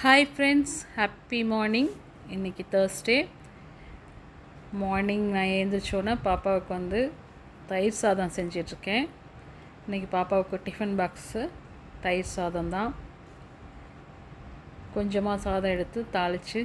Hi friends happy morning இன்றைக்கி Thursday morning நான் எழுந்திரிச்சோன்னே பாப்பாவுக்கு வந்து தயிர் சாதம் செஞ்சிட்ருக்கேன். இன்றைக்கி பாப்பாவுக்கு டிஃபன் பாக்ஸு தயிர் சாதம் தான். கொஞ்சமாக சாதம் எடுத்து தாளித்து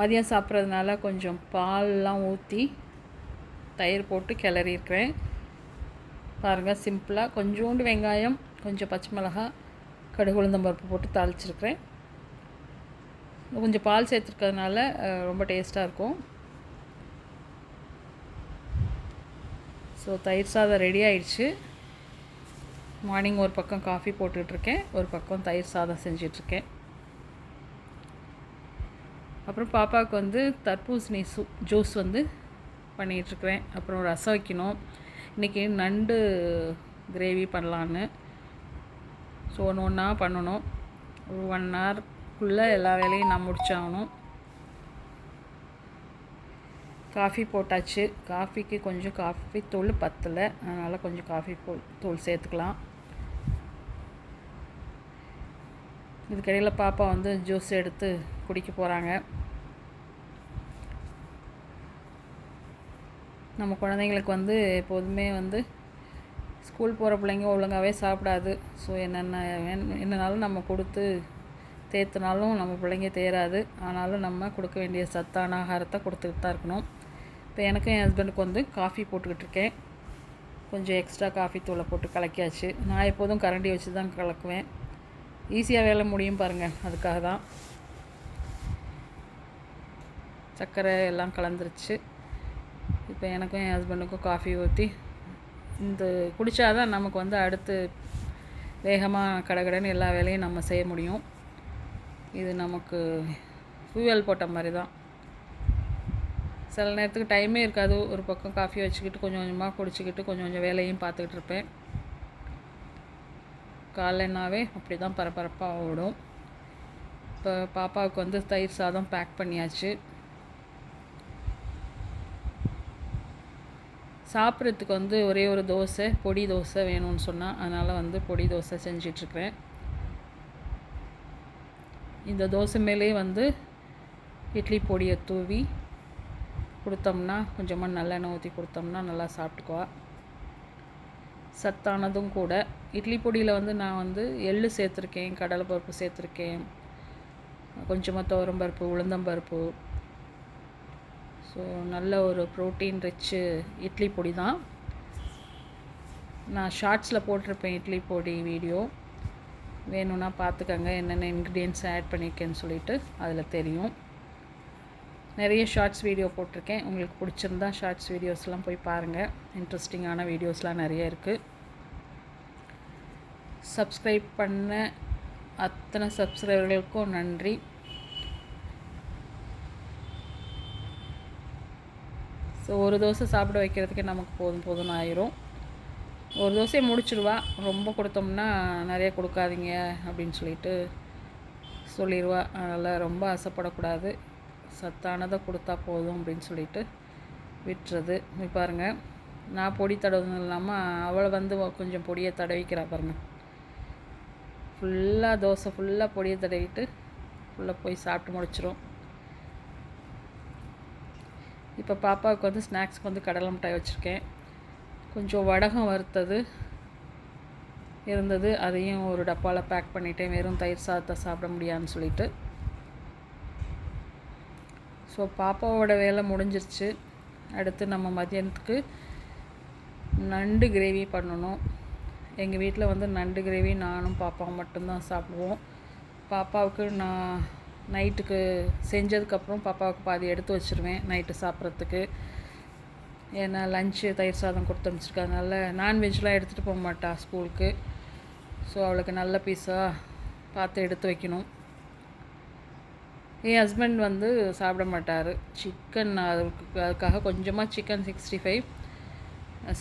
மதியம் சாப்பிட்றதுனால கொஞ்சம் பால்லாம் ஊற்றி தயிர் போட்டு கிளறியிருக்கிறேன். பாருங்கள் சிம்பிளாக கொஞ்சோண்டு வெங்காயம் கொஞ்சம் பச்சை மிளகாய் கடுகு உளுந்தம் பருப்பு போட்டு தாளிச்சிருக்கிறேன். கொஞ்சம் பால் சேர்த்துருக்கிறதுனால ரொம்ப டேஸ்ட்டாக இருக்கும். ஸோ தயிர் சாதம் ரெடி ஆயிடுச்சு. மார்னிங் ஒரு பக்கம் காஃபி போட்டுட்ருக்கேன் ஒரு பக்கம் தயிர் சாதம் செஞ்சிட்ருக்கேன். அப்புறம் பாப்பாவுக்கு வந்து தர்பூசணி சூ ஜூஸ் வந்து பண்ணிகிட்ருக்குறேன் அப்புறம் ரசம் வைக்கணும். இன்றைக்கி நண்டு கிரேவி பண்ணலான்னு. ஸோ ஒன்று ஒன்றா பண்ணணும். ஒரு ஒன் ஹவர்க்குள்ளே எல்லா வேலையும் நான் முடிச்சாகணும். காஃபி போட்டாச்சு. காஃபிக்கு கொஞ்சம் காஃபி தூள் பத்தலை. அதனால் கொஞ்சம் காஃபி தூள் சேர்த்துக்கலாம். இதுக்கிடையில் பாப்பா வந்து ஜூஸ் எடுத்து குடிக்க போகிறாங்க நம்ம குழந்தைங்களுக்கு வந்து எப்போதுமே வந்து ஸ்கூல் போகிற பிள்ளைங்க ஒழுங்காகவே சாப்பிடாது. ஸோ என்னென்ன என்னென்னாலும் என்னனாலும் நம்ம கொடுத்து தேத்துனாலும் நம்ம பிள்ளைங்க தேராது ஆனாலும் நம்ம கொடுக்க வேண்டிய சத்தான ஆகாரத்தை கொடுத்துக்கிட்டு தான் இருக்கணும். இப்போ எனக்கும் என் ஹஸ்பண்டுக்கு வந்து காஃபி போட்டுக்கிட்டு இருக்கேன். கொஞ்சம் எக்ஸ்ட்ரா காஃபி தூளை போட்டு கலக்கியாச்சு. நான் எப்போதும் கரண்டி வச்சு தான் கலக்குவேன். ஈஸியாக வேலை முடியும் பாருங்கள் அதுக்காக தான். சர்க்கரை எல்லாம் கலந்துருச்சு. இப்போ எனக்கும் என் ஹஸ்பண்டுக்கும் காஃபி ஊற்றி இந்த குடித்தாதான் நமக்கு வந்து அடுத்து வேகமாக கடகடன்னு எல்லா வேலையும் நம்ம செய்ய முடியும். இது நமக்கு ஃபியூவல் போட்ட மாதிரி தான். சில நேரத்துக்கு டைமே இருக்காது. ஒரு பக்கம் காஃபி வச்சுக்கிட்டு கொஞ்சம் கொஞ்சமாக குடிச்சிக்கிட்டு கொஞ்சம் கொஞ்சம் வேலையும் பார்த்துக்கிட்டு இருப்பேன். காலைனாவே அப்படி தான் பரபரப்பாக ஓடும். இப்போ பாப்பாவுக்கு வந்து தயிர் சாதம் பேக் பண்ணியாச்சு. சாப்பிட்றதுக்கு வந்து ஒரே ஒரு தோசை பொடி தோசை வேணும்னு சொன்னால் அதனால் வந்து பொடி தோசை செஞ்சிட்ருக்கிறேன் இந்த தோசை மேலே வந்து இட்லி பொடியை தூவி கொடுத்தோம்னா கொஞ்சமாக நல்லெண்ணெய் ஊற்றி கொடுத்தோம்னா நல்லா சாப்பிட்டுக்குவா சத்தானதும் கூட. இட்லி பொடியில் வந்து நான் வந்து எள்ளு சேர்த்துருக்கேன் கடலைப்பருப்பு சேர்த்துருக்கேன் கொஞ்சமாக துவரம்பருப்பு உளுந்தம்பருப்பு. ஸோ நல்ல ஒரு ப்ரோட்டீன் ரிச்சு இட்லி பொடி தான். நான் ஷார்ட்ஸில் போட்டிருப்பேன் இட்லி பொடி வீடியோ வேணும்னா பார்த்துக்கங்க என்னென்ன இன்க்ரீடியன்ஸ் ஆட் பண்ணியிருக்கேன்னு சொல்லிட்டு அதில் தெரியும். நிறைய ஷார்ட்ஸ் வீடியோ போட்டிருக்கேன். உங்களுக்கு பிடிச்சிருந்தா ஷார்ட்ஸ் வீடியோஸ்லாம் போய் பாருங்கள் இன்ட்ரெஸ்டிங்கான வீடியோஸ்லாம் நிறைய இருக்குது சப்ஸ்கிரைப் பண்ண அத்தனை சப்ஸ்கிரைபர்களுக்கும் நன்றி. ஸோ ஒரு தோசை சாப்பிட வைக்கிறதுக்கே நமக்கு போதும் போதும் ஆயிரும். ஒரு தோசையை முடிச்சிடுவா ரொம்ப கொடுத்தோம்னா நிறைய கொடுக்காதீங்க அப்படின்னு சொல்லிட்டு சொல்லிடுவா அதனால் ரொம்ப ஆசைப்படக்கூடாது. சத்தானதை கொடுத்தா போதும் அப்படின்னு சொல்லிட்டு விட்டுறது. பாருங்கள் நான் பொடி தடவுனது இல்லாமல் அவளை வந்து கொஞ்சம் பொடியை தடவிக்கிறா பாருங்க. ஃபுல்லாக தோசை ஃபுல்லாக பொடியை தடவிட்டு ஃபுல்லாக போய் சாப்பிட்டு முடிச்சிடும் இப்போ பாப்பாவுக்கு வந்து ஸ்நாக்ஸ்க்கு வந்து கடலை மிட்டாய் வச்சுருக்கேன். கொஞ்சம் வடகம் வறுத்தது இருந்தது. அதையும் ஒரு டப்பாவில் பேக் பண்ணிட்டேன். வெறும் தயிர் சாதத்தை சாப்பிட முடியாதுன்னு சொல்லிட்டு. ஸோ பாப்பாவோட வேலை முடிஞ்சிருச்சு. அடுத்து நம்ம மதியானத்துக்கு நண்டு கிரேவி பண்ணணும். எங்கள் வீட்டில் வந்து நண்டு கிரேவி நானும் பாப்பாவும் மட்டும்தான் சாப்பிடுவோம். பாப்பாவுக்கு நான் நைட்டுக்கு செஞ்சதுக்கப்புறம் பாப்பாவுக்கு பாதி எடுத்து வச்சுருவேன் நைட்டு சாப்பிட்றதுக்கு. ஏன்னா லஞ்சு தயிர் சாதம் கொடுத்து அனுப்பிச்சிருக்கறதுனால நான்வெஜ்லாம் எடுத்துகிட்டு போக மாட்டா ஸ்கூலுக்கு ஸோ அவளுக்கு நல்ல பீஸாக பார்த்து எடுத்து வைக்கணும். என் ஹஸ்பண்ட் வந்து சாப்பிட மாட்டார். சிக்கன் அவருக்கு அதுக்காக கொஞ்சமாக சிக்கன் சிக்ஸ்டி ஃபைவ்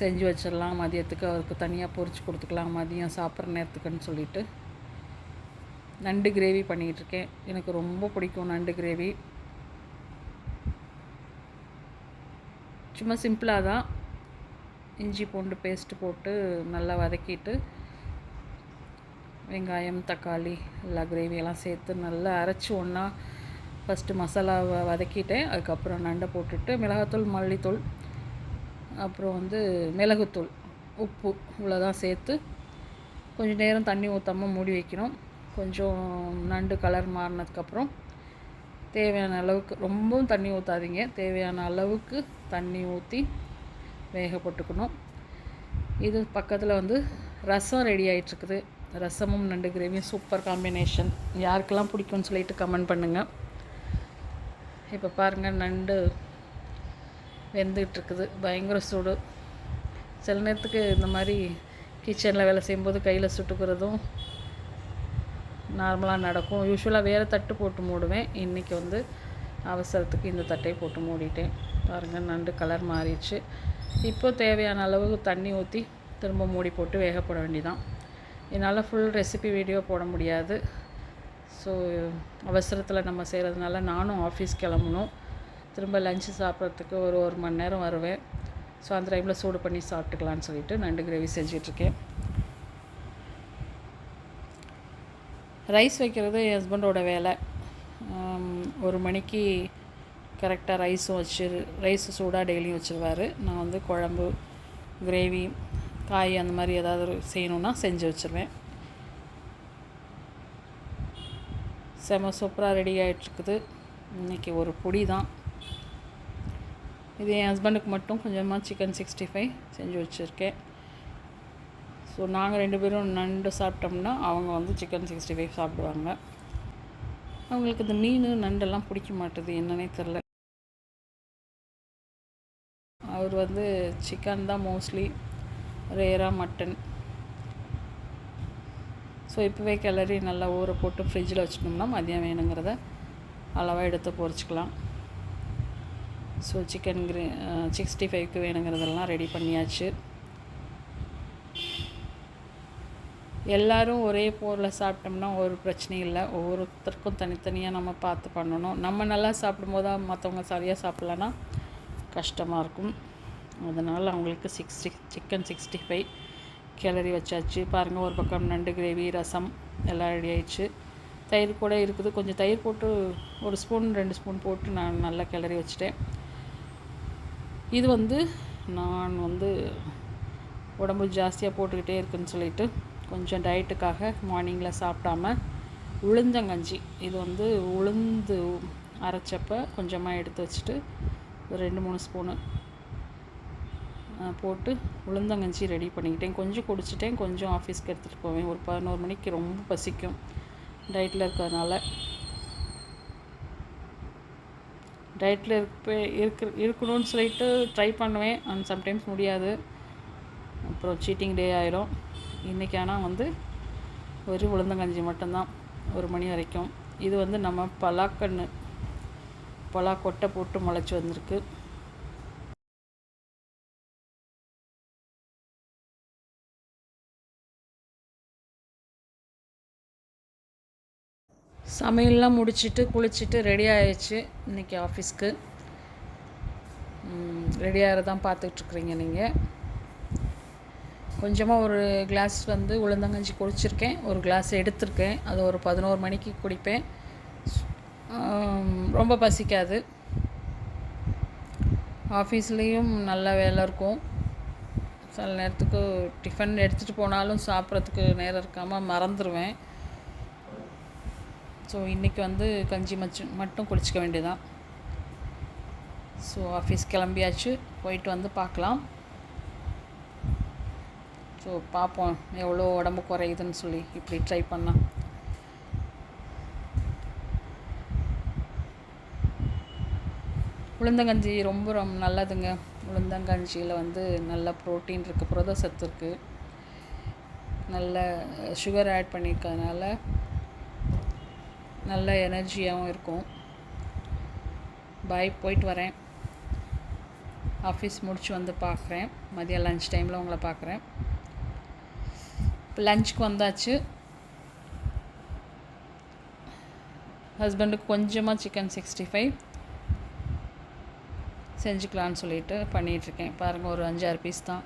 செஞ்சு வச்சிடலாம். மதியத்துக்கு அவருக்கு தனியாக பொறிச்சு கொடுத்துக்கலாம். மதியம் சாப்பிட்ற நேரத்துக்குன்னு சொல்லிட்டு நண்டு கிரேவி பண்ணிகிட்ருக்கேன் எனக்கு ரொம்ப பிடிக்கும் நண்டு கிரேவி சும்மா சிம்பிளாக தான் இஞ்சி பூண்டு பேஸ்ட்டு போட்டு நல்லா வதக்கிட்டு வெங்காயம் தக்காளி எல்லா கிரேவியெல்லாம் சேர்த்து நல்லா அரைச்சி ஒன்றா ஃபஸ்ட்டு மசாலாவை வதக்கிட்டேன். அதுக்கப்புறம் நண்டை போட்டுட்டு மிளகாத்தூள் மல்லித்தூள் அப்புறம் வந்து மிளகுத்தூள் உப்பு இவ்வளோதான் சேர்த்து கொஞ்சம் நேரம் தண்ணி ஊற்றாமல் மூடி வைக்கணும். கொஞ்சம் நண்டு கலர் மாறினதுக்கப்புறம் தேவையான அளவுக்கு ரொம்பவும் தண்ணி ஊற்றாதீங்க தேவையான அளவுக்கு தண்ணி ஊற்றி வேக போட்டுக்கணும். இது பக்கத்தில் வந்து ரசம் ரெடி ஆகிட்டுருக்குது ரசமும் நண்டு கிரேவியும் சூப்பர் காம்பினேஷன் யாருக்கெல்லாம் பிடிக்கும்னு சொல்லிட்டு கமெண்ட் பண்ணுங்கள் இப்போ பாருங்கள் நண்டு வெந்துகிட்ருக்குது பயங்கர சூடு. சில நேரத்துக்கு இந்த மாதிரி கிச்சனில் வேலை செய்யும்போது கையில் சுட்டுக்கிறதும் நார்மலாக நடக்கும். யூஸ்வலாக வேறு தட்டு போட்டு மூடுவேன். இன்றைக்கி வந்து அவசரத்துக்கு இந்த தட்டை போட்டு மூடிட்டேன். பாருங்கள் நண்டு கலர் மாறிடுச்சு. இப்போ தேவையான அளவுக்கு தண்ணி ஊற்றி திரும்ப மூடி போட்டு வேக போட வேண்டியதான் என்னால் ஃபுல் ரெசிபி வீடியோ போட முடியாது. ஸோ அவசரத்தில் நம்ம செய்கிறதுனால நானும் ஆஃபீஸ் கிளம்பணும். திரும்ப லஞ்சு சாப்பிட்றதுக்கு ஒரு ஒரு மணி நேரம் வருவேன். ஸோ அந்த டைமில் சூடு பண்ணி சாப்பிட்டுக்கலான்னு சொல்லிட்டு நண்டு கிரேவி செஞ்சிட்ருக்கேன் ரைஸ் வைக்கிறது என் ஹஸ்பண்டோட வேலை. ஒரு மணிக்கு கரெக்டாக ரைஸும் வச்சு ரைஸ் சூடாக டெய்லியும் வச்சுருவார். நான் வந்து குழம்பு கிரேவி காய் அந்த மாதிரி ஏதாவது செய்யணுன்னா செஞ்சு வச்சுருவேன். செம சூப்பராக ரெடி ஆகிட்டுருக்குது இன்றைக்கி ஒரு பொடி தான். இது என் ஹஸ்பண்டுக்கு மட்டும் கொஞ்சமாக சிக்கன் சிக்ஸ்டி ஃபைவ் செஞ்சு வச்சுருக்கேன். ஸோ நாங்கள் ரெண்டு பேரும் நண்டு சாப்பிட்டோம்னா அவங்க வந்து சிக்கன் சிக்ஸ்டி ஃபைவ் சாப்பிடுவாங்க. அவங்களுக்கு இந்த மீன் நண்டெல்லாம் பிடிக்க மாட்டுது என்னன்னே தெரில அவர் வந்து சிக்கன் தான் மோஸ்ட்லி ரேராக மட்டன் ஸோ இப்போவே கிளறி நல்லா ஊற போட்டு ஃப்ரிட்ஜில் வச்சிட்டோம்னா மதியம் வேணுங்கிறத அளவாக எடுத்து பொறிச்சிக்கலாம். ஸோ சிக்கன் கிரே சிக்ஸ்டி ஃபைவ்க்கு வேணுங்கிறதெல்லாம் ரெடி பண்ணியாச்சு. எல்லோரும் ஒரே போரில் சாப்பிட்டோம்னா ஒரு பிரச்சனையும் இல்லை. ஒவ்வொருத்தருக்கும் தனித்தனியாக நம்ம பார்த்து பண்ணணும். நம்ம நல்லா சாப்பிடும்போது தான் மற்றவங்க சரியாக சாப்பிட்லன்னா கஷ்டமாக இருக்கும். அதனால் அவங்களுக்கு சிக்ஸ்டி சிக்கன் சிக்ஸ்டி ஃபைவ் கிளறி வச்சாச்சு. பாருங்கள் ஒரு பக்கம் நண்டு கிரேவி ரசம் எல்லாம் ரெடி ஆயிடுச்சு. தயிர் கூட இருக்குது. கொஞ்சம் தயிர் போட்டு ஒரு ஸ்பூன் ரெண்டு ஸ்பூன் போட்டு நான் நல்லா கிளறி வச்சுட்டேன். இது வந்து நான் வந்து உடம்பு ஜாஸ்தியாக போட்டுக்கிட்டே இருக்குன்னு சொல்லிட்டு கொஞ்சம் டயட்டுக்காக மார்னிங்கில் சாப்பிடாம உளுந்தங்கஞ்சி இது வந்து உளுந்து அரைச்சப்ப கொஞ்சமாக எடுத்து வச்சுட்டு ஒரு ரெண்டு மூணு ஸ்பூனு போட்டு உளுந்தங்கஞ்சி ரெடி பண்ணிக்கிட்டேன். கொஞ்சம் குடிச்சிட்டேன். கொஞ்சம் ஆஃபீஸ்க்கு எடுத்துகிட்டு போவேன். ஒரு பதினோரு மணிக்கு ரொம்ப பசிக்கும் டயட்டில் இருக்கிறதுனால. டயட்டில் இருப்ப இருக்கு இருக்கணும்னு சொல்லிட்டு ட்ரை பண்ணுவேன். அண்ட் சம்டைம்ஸ் முடியாது. அப்புறம் சீட்டிங் டே ஆயிரும். இன்றைக்கி ஆனால் வந்து ஒரு உளுந்தங்கஞ்சி மட்டும்தான் ஒரு மணி வரைக்கும். இது வந்து நம்ம பலாக்கன்று பலா கொட்டை போட்டு முளைச்சி வந்திருக்கு. சமையல்லாம் முடிச்சுட்டு குளிச்சுட்டு ரெடி ஆயிடுச்சு இன்றைக்கி ஆஃபீஸ்க்கு ரெடி ஆகிறதான் பார்த்துட்ருக்குறீங்க நீங்கள் கொஞ்சமாக ஒரு கிளாஸ் வந்து உளுந்தங்கஞ்சி குடிச்சிருக்கேன் ஒரு கிளாஸ் எடுத்திருக்கேன். அது ஒரு பதினோரு மணிக்கு குடிப்பேன். ரொம்ப பசிக்காது. ஆஃபீஸ்லேயும் நல்ல வேலை இருக்கும். சில நேரத்துக்கு டிஃபன் எடுத்துகிட்டு போனாலும் சாப்பிட்றதுக்கு நேரம் இருக்காமல் மறந்துடுவேன் ஸோ இன்றைக்கி வந்து கஞ்சி மச்சு மட்டும் குடிச்சிக்க வேண்டியதான் ஸோ ஆஃபீஸ் கிளம்பியாச்சு. போயிட்டு வந்து பார்க்கலாம். ஸோ பார்ப்போம் எவ்வளோ உடம்பு குறையுதுன்னு சொல்லி இப்படி ட்ரை பண்ணால் உளுந்தங்கஞ்சி ரொம்ப ரொம்ப நல்லதுங்க. உளுந்தங்கஞ்சியில் வந்து நல்ல ப்ரோட்டீன் இருக்குது புரத சத்து இருக்குது நல்ல சுகர் ஆட் பண்ணியிருக்கிறதுனால நல்ல எனர்ஜியாகவும் இருக்கும். பாய் போயிட்டு வரேன். ஆஃபீஸ் முடிச்சு வந்து பார்க்குறேன் மதியம் லஞ்ச் டைமில் உங்களை பார்க்குறேன் இப்போ லஞ்சுக்கு வந்தாச்சு. ஹஸ்பண்டுக்கு கொஞ்சமாக சிக்கன் சிக்ஸ்டி ஃபைவ் செஞ்சுக்கலான்னு சொல்லிட்டு பண்ணிகிட்ருக்கேன் பாருங்கள் ஒரு அஞ்சாறு பீஸ் தான்.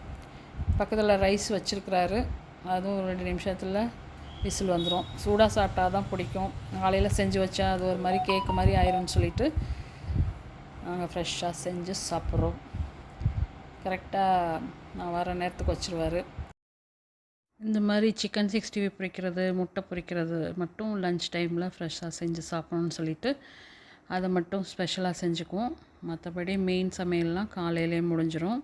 பக்கத்தில் ரைஸ் வச்சுருக்குறாரு. அதுவும் ஒரு ரெண்டு நிமிஷத்தில் விசில் வந்துடும் சூடாக சாப்பிட்டா தான் பிடிக்கும். காலையில் செஞ்சு வச்சா அது ஒரு மாதிரி கேக்கு மாதிரி ஆயிரும்னு சொல்லிட்டு நாங்கள் ஃப்ரெஷ்ஷாக செஞ்சு சாப்பிட்றோம். கரெக்டாக நான் வர நேரத்துக்கு வச்சுருவாரு. இந்த மாதிரி சிக்கன் சிக்ஸ்டி ஃபைவ் பொரிக்கிறது முட்டை பொரிக்கிறது மட்டும் லன்ச் டைமில் ஃப்ரெஷ்ஷாக செஞ்சு சாப்பிடணும்னு சொல்லிட்டு அதை மட்டும் ஸ்பெஷலாக செஞ்சுக்குவோம். மற்றபடி மெயின் சமையல்லாம் காலையிலே முடிஞ்சிடும்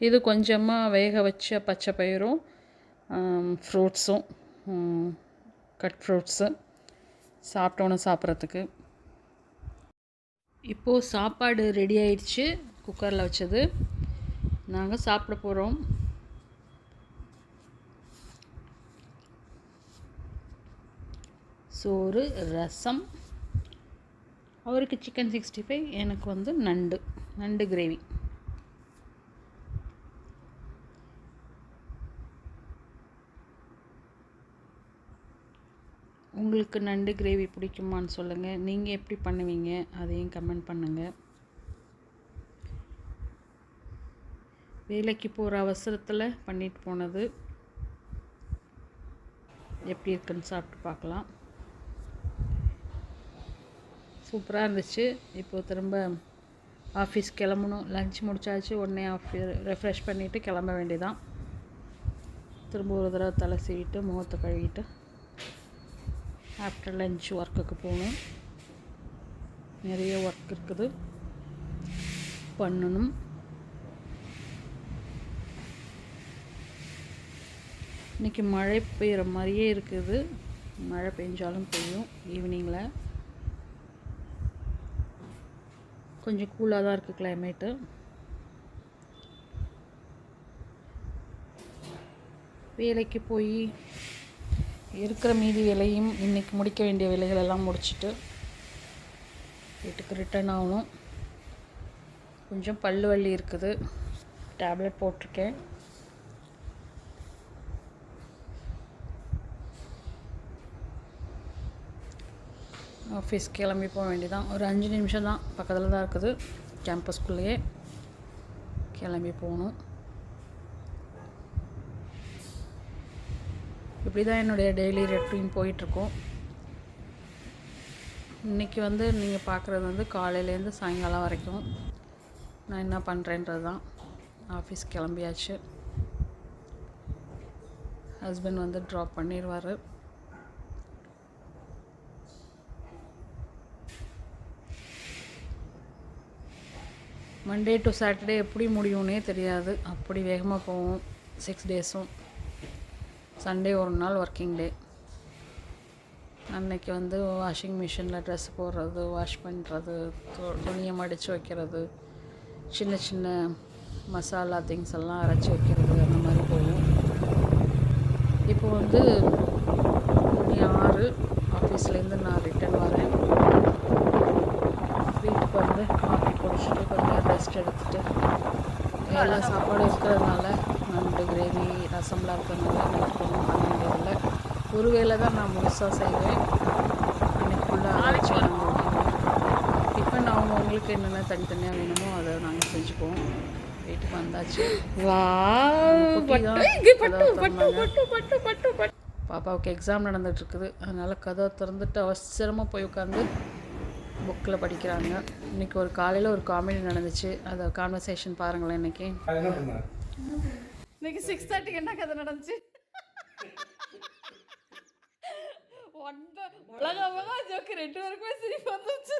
இது கொஞ்சமாக வேக வச்ச பச்சை பயிரும் ஃப்ரூட்ஸும் கட் ஃப்ரூட்ஸு சாப்பிட்டோன்னு சாப்பிட்றதுக்கு. இப்போது சாப்பாடு ரெடி ஆயிடுச்சு. குக்கரில் வச்சது. நாங்கள் சாப்பிட போகிறோம் சோறு ரசம். அவருக்கு சிக்கன் சிக்ஸ்டி ஃபைவ் எனக்கு வந்து நண்டு நண்டு கிரேவி. உங்களுக்கு நண்டு கிரேவி பிடிக்குமான்னு சொல்லுங்கள் நீங்கள் எப்படி பண்ணுவீங்க? அதையும் கமெண்ட் பண்ணுங்கள் வேலைக்கு போகிற அவசரத்தில் பண்ணிட்டு போனது. எப்படி இருக்குன்னு சாப்பிட்டு பார்க்கலாம். சூப்பராக இருந்துச்சு. இப்போது திரும்ப ஆஃபீஸ் கிளம்பணும். லஞ்ச் முடிச்சாச்சு. உடனே ஆஃபீ ரெஃப்ரெஷ் பண்ணிவிட்டு கிளம்ப வேண்டியதான் திரும்ப ஒரு தடவை தலை சீவிட்டு முகத்தை கழுவிட்டு ஆஃப்டர் லஞ்ச் ஒர்க்குக்கு போகணும். நிறைய ஒர்க் இருக்குது. பண்ணணும். இன்றைக்கி மழை பெய்கிற மாதிரியே இருக்குது. மழை பெஞ்சாலும் பெய்யும் ஈவினிங்கில் கொஞ்சம் கூலாக தான் இருக்குது கிளைமேட்டு வேலைக்கு போய் இருக்கிற மீதி வேலையும் இன்றைக்கி முடிக்க வேண்டிய வேலைகள் எல்லாம் முடிச்சுட்டு வீட்டுக்கு ரிட்டர்ன் ஆகணும். கொஞ்சம் பல்லு வலி இருக்குது. டேப்லெட் போட்டிருக்கேன். ஆஃபீஸ் கிளம்பி போக வேண்டியதான் ஒரு அஞ்சு நிமிஷம் தான் பக்கத்தில் தான் இருக்குது. கேம்பஸ்குள்ளேயே கிளம்பி போகணும். இப்படி தான் என்னுடைய டெய்லி ரொட்டீன் போயிட்டுருக்கோம். இன்றைக்கி வந்து நீங்கள் பார்க்குறது வந்து காலையிலேருந்து சாயங்காலம் வரைக்கும் நான் என்ன பண்ணுறேன்றது தான் ஆஃபீஸ் கிளம்பியாச்சு. ஹஸ்பண்ட் வந்து ட்ராப் பண்ணிடுவார் மண்டே டு சாட்டர்டே எப்படி முடியும்னே தெரியாது. அப்படி வேகமாக போவோம். சிக்ஸ் டேஸும் சண்டே ஒரு நாள் ஒர்க்கிங் டே அன்னைக்கு வந்து வாஷிங் மிஷினில் ட்ரெஸ் போடுறது வாஷ் பண்ணுறது துணியை மடித்து வைக்கிறது சின்ன சின்ன மசாலா திங்ஸ் எல்லாம் அரைச்சி வைக்கிறது அந்த மாதிரி போகும் இப்போ வந்து மணி ஆறு ஆஃபீஸ்லேருந்து நான் ரிட்டன் வரேன் வீட்டுக்கு வந்து காஃபி குடிச்சிட்டு கொஞ்சம் ரெஸ்ட் எடுத்துகிட்டு எல்லா சாப்பாடும் இருக்கிறதுனால நண்டு கிரேவி ரசம்லாம் இருக்கிறதுனால நைட் ஒன்றும் பண்ண வேண்டியதில்லை ஒரு வேளை தான் நான் முழுசாக செய்வேன் அன்றைக்கி ஃபுல்லாக அரைச்சி டிஃபன் அவங்கவுங்களுக்கு என்னென்ன தனித்தனியாக வேணுமோ அதை நாங்கள் செஞ்சுக்குவோம். வீட்டுக்கு வந்தாச்சு. பாப்பாவுக்கு எக்ஸாம் நடந்துகிட்ருக்குது அதனால் கதவை திறந்துட்டு அவசரமாக போய் உட்காந்து புக்கில் படிக்கிறாங்க. இன்றைக்கி ஒரு காலையில் ஒரு காமெடி நடந்துச்சு. அதை கான்வர்சேஷன் பாருங்களேன் இன்றைக்கி இன்னைக்கு சிக்ஸ் தேர்ட்டிக்கு என்ன கதை நடந்துச்சு? உலகமாக ஜோக்கு ரெண்டு பேருக்குமே சிரிப்பு வந்துச்சு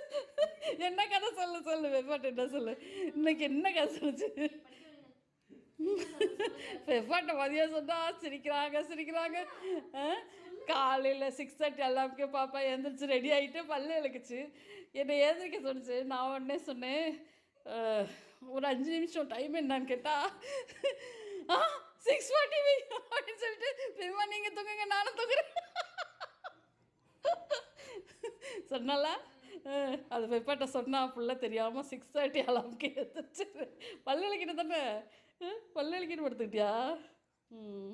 என்ன கதை சொல்லு சொல்லு வெப்பாட்டு என்ன சொல்லு? இன்னைக்கு என்ன கதை சொல்லுச்சு? வெப்பாட்ட மதியம் சொன்னா சிரிக்கிறாங்க சிரிக்கிறாங்க. காலையில் சிக்ஸ் தேர்ட்டி எல்லாமே பாப்பா எழுந்திரிச்சு ரெடி ஆகிட்டு பல்லு இழுக்குச்சு. என்னை எழுந்திரிக்க சொன்னிச்சு. நான் உடனே சொன்னேன் ஒரு அஞ்சு நிமிஷம் டைம் என்னான்னு கேட்டால் ஆ சிக்ஸ் ஃபார்ட்டி அப்படின்னு சொல்லிட்டு பெருமா நீங்கள் தூங்குங்க நானும் தூங்குறேன். சொன்னால அது பெப்பாட்ட சொன்னா ஃபுல்லாக தெரியாமல் சிக்ஸ் தேர்ட்டி அலாம்க்கு பல்லு இழுக்கிட்டு தானே? பல்லளிக்கிட்டு படுத்துக்கிட்டியா? ம்.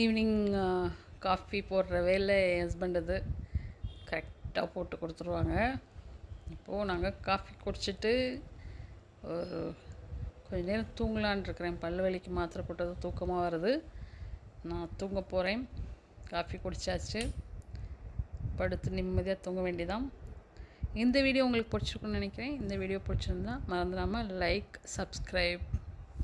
ஈவினிங் காஃபி போடுற வேலை என் ஹஸ்பண்ட் அது. கரெக்டாக போட்டு கொடுத்துருவாங்க. இப்போது நாங்கள் காஃபி குடிச்சிட்டு ஒரு கொஞ்ச நேரம் தூங்கலான் இருக்கிறேன். வலிக்கு மாத்திரை போட்டது தூக்கமாக வருது. நான் தூங்க போகிறேன் காஃபி குடித்தாச்சு படுத்து நிம்மதியாக தூங்க வேண்டியதான் இந்த வீடியோ உங்களுக்கு பிடிச்சிருக்குன்னு நினைக்கிறேன். இந்த வீடியோ பிடிச்சிருந்தா மறந்துடாமல் லைக் சப்ஸ்கிரைப்